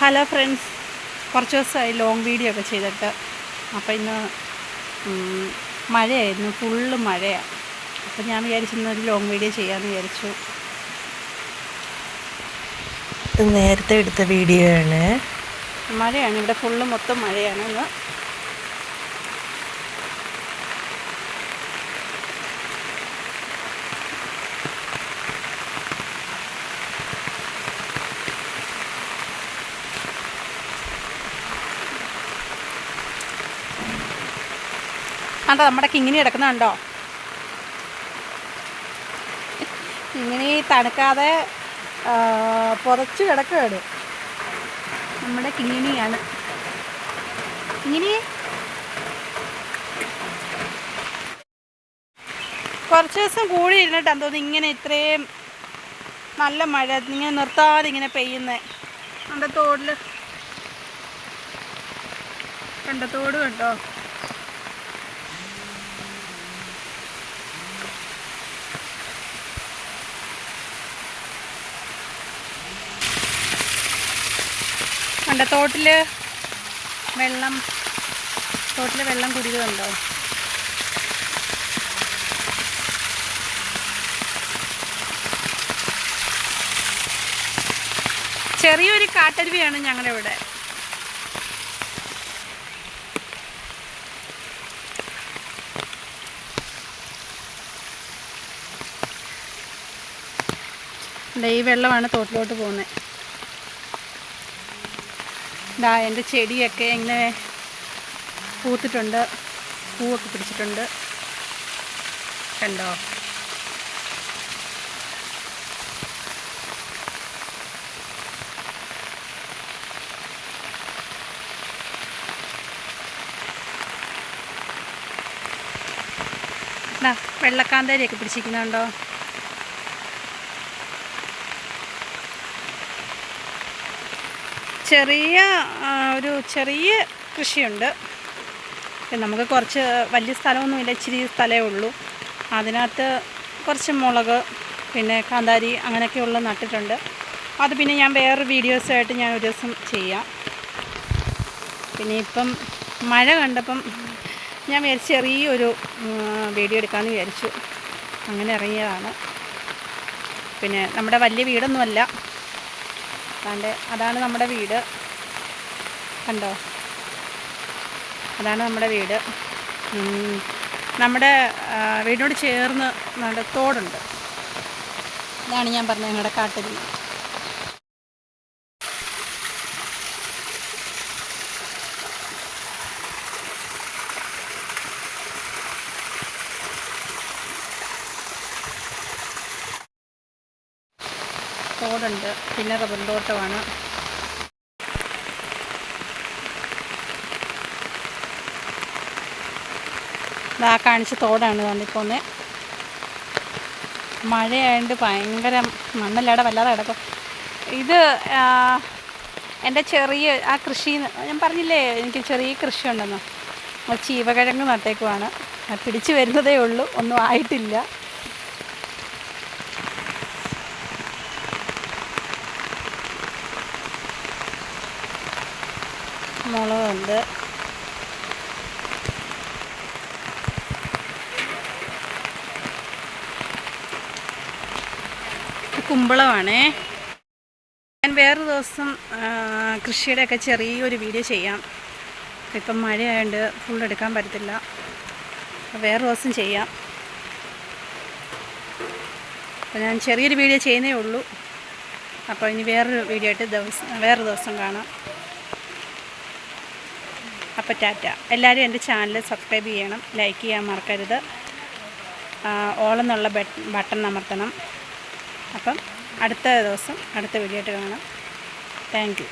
Hello friends കുറച്ച് ദിവസമായി long video ഒക്കെ ചെയ്തിട്ട്. അപ്പോൾ ഇന്ന് മഴയായിരുന്നു ഫുള്ള് മഴയാണ് അപ്പോൾ ഞാൻ വിചാരിച്ചു ഒരു ലോങ് വീഡിയോ ചെയ്യാമെന്ന് വിചാരിച്ചു. നേരത്തെ എടുത്ത വീഡിയോ ആണ്. മഴയാണ് ഇവിടെ ഫുള്ള് മൊത്തം മഴയാണ് അതാ നമ്മുടെ കിങ്ങിനി കിടക്കുന്നുണ്ടോ കിങ്ങിനി തണുക്കാതെ പുതച്ച് കിടക്കുകയാണ്. നമ്മുടെ കിങ്ങിനിയാണ് കിങ്ങിനി കുറച്ച് ദിവസം കൂടി ഇരുന്നിട്ട് തോന്നുന്നു ഇങ്ങനെ ഇത്രയും നല്ല മഴ ഇങ്ങനെ നിർത്താതെ ഇങ്ങനെ പെയ്യുന്നേ. കണ്ട തോടിൽ കണ്ട തോട് കണ്ടോ? കണ്ട? തോട്ടിൽ വെള്ളം തോട്ടിൽ വെള്ളം കുടിയതുണ്ടോ ചെറിയൊരു കാട്ടരുവിയാണ് ഞങ്ങളുടെ ഇവിടെ ഈ വെള്ളമാണ് തോട്ടിലോട്ട് പോകുന്നത്. ദാ എന്റെ ചെടിയൊക്കെ ഇങ്ങനെ പൂത്തിട്ടുണ്ട് പൂവൊക്കെ പിടിച്ചിട്ടുണ്ട്. കണ്ടോ? വെള്ളക്കാന്തേരിയൊക്കെ പിടിച്ചിരിക്കുന്നുണ്ടോ? ചെറിയ ഒരു ചെറിയ കൃഷിയുണ്ട്. നമുക്ക് കുറച്ച് വലിയ സ്ഥലമൊന്നുമില്ല ഇച്ചിരി സ്ഥലമേ ഉള്ളൂ. അതിനകത്ത് കുറച്ച് മുളക് പിന്നെ കാന്താരി അങ്ങനെയൊക്കെയുള്ള നട്ടിട്ടുണ്ട്. അത് പിന്നെ ഞാൻ വേറെ വീഡിയോസായിട്ട് ഞാൻ ഒരു ദിവസം ചെയ്യാം. പിന്നെ ഇപ്പം മഴ കണ്ടപ്പം ഞാൻ വിചാരിച്ച് ചെറിയൊരു വീഡിയോ എടുക്കാമെന്ന് വിചാരിച്ചു. അങ്ങനെ ഇറങ്ങിയതാണ്. പിന്നെ നമ്മുടെ വലിയ വീടൊന്നുമല്ല. അതാണ്ട് അതാണ് നമ്മുടെ വീട്. കണ്ടോ? അതാണ് നമ്മുടെ വീട്. നമ്മുടെ വീടിനോട് ചേർന്ന് നമ്മുടെ തോടുണ്ട്. ഇതാണ് ഞാൻ പറഞ്ഞത് ഞങ്ങളുടെ കാട്ടിൽ. തോടുണ്ട് പിന്നെ റബ്ബർ തോട്ടമാണ് ഇതാ കാണിച്ച തോടാണ് തോന്നിപ്പോന്ന് മഴയായതുകൊണ്ട് ഭയങ്കര മണ്ണല്ലാടെ വല്ലാതെ കിടക്കും. ഇത് എന്റെ ചെറിയ ആ കൃഷി ഞാൻ പറഞ്ഞില്ലേ എനിക്ക് ചെറിയ കൃഷി ഉണ്ടെന്ന് ചീവകിഴങ്ങ് നട്ടേക്കുവാണ്. പിടിച്ചു വരുന്നതേ ഉള്ളൂ. ഒന്നും ആയിട്ടില്ല. ഇത് കുമ്പളമാണേ. ഞാൻ വേറൊരു ദിവസം കൃഷിയുടെ കൃഷിയുടെയൊക്കെ ചെറിയൊരു വീഡിയോ ചെയ്യാം. ഇപ്പം മഴയായതുകൊണ്ട് ഫുൾ എടുക്കാൻ പറ്റത്തില്ല. വേറെ ദിവസം ചെയ്യാം. അപ്പോൾ ഞാൻ ചെറിയൊരു വീഡിയോ ചെയ്യുന്നേ ഉള്ളൂ. അപ്പോൾ ഇനി വേറൊരു വീഡിയോ ആയിട്ട് ദിവസം വേറൊരു ദിവസം കാണാം. അപ്പോൾ ടാറ്റ. എല്ലാവരും എന്റെ ചാനൽ സബ്സ്ക്രൈബ് ചെയ്യണം ലൈക്ക് ചെയ്യാൻ മറക്കരുത്. ഓളെന്നുള്ള ബട്ടൺ അമർത്തണം. അപ്പം അടുത്ത ദിവസം അടുത്ത വീഡിയോ ആയിട്ട് കാണാം. താങ്ക്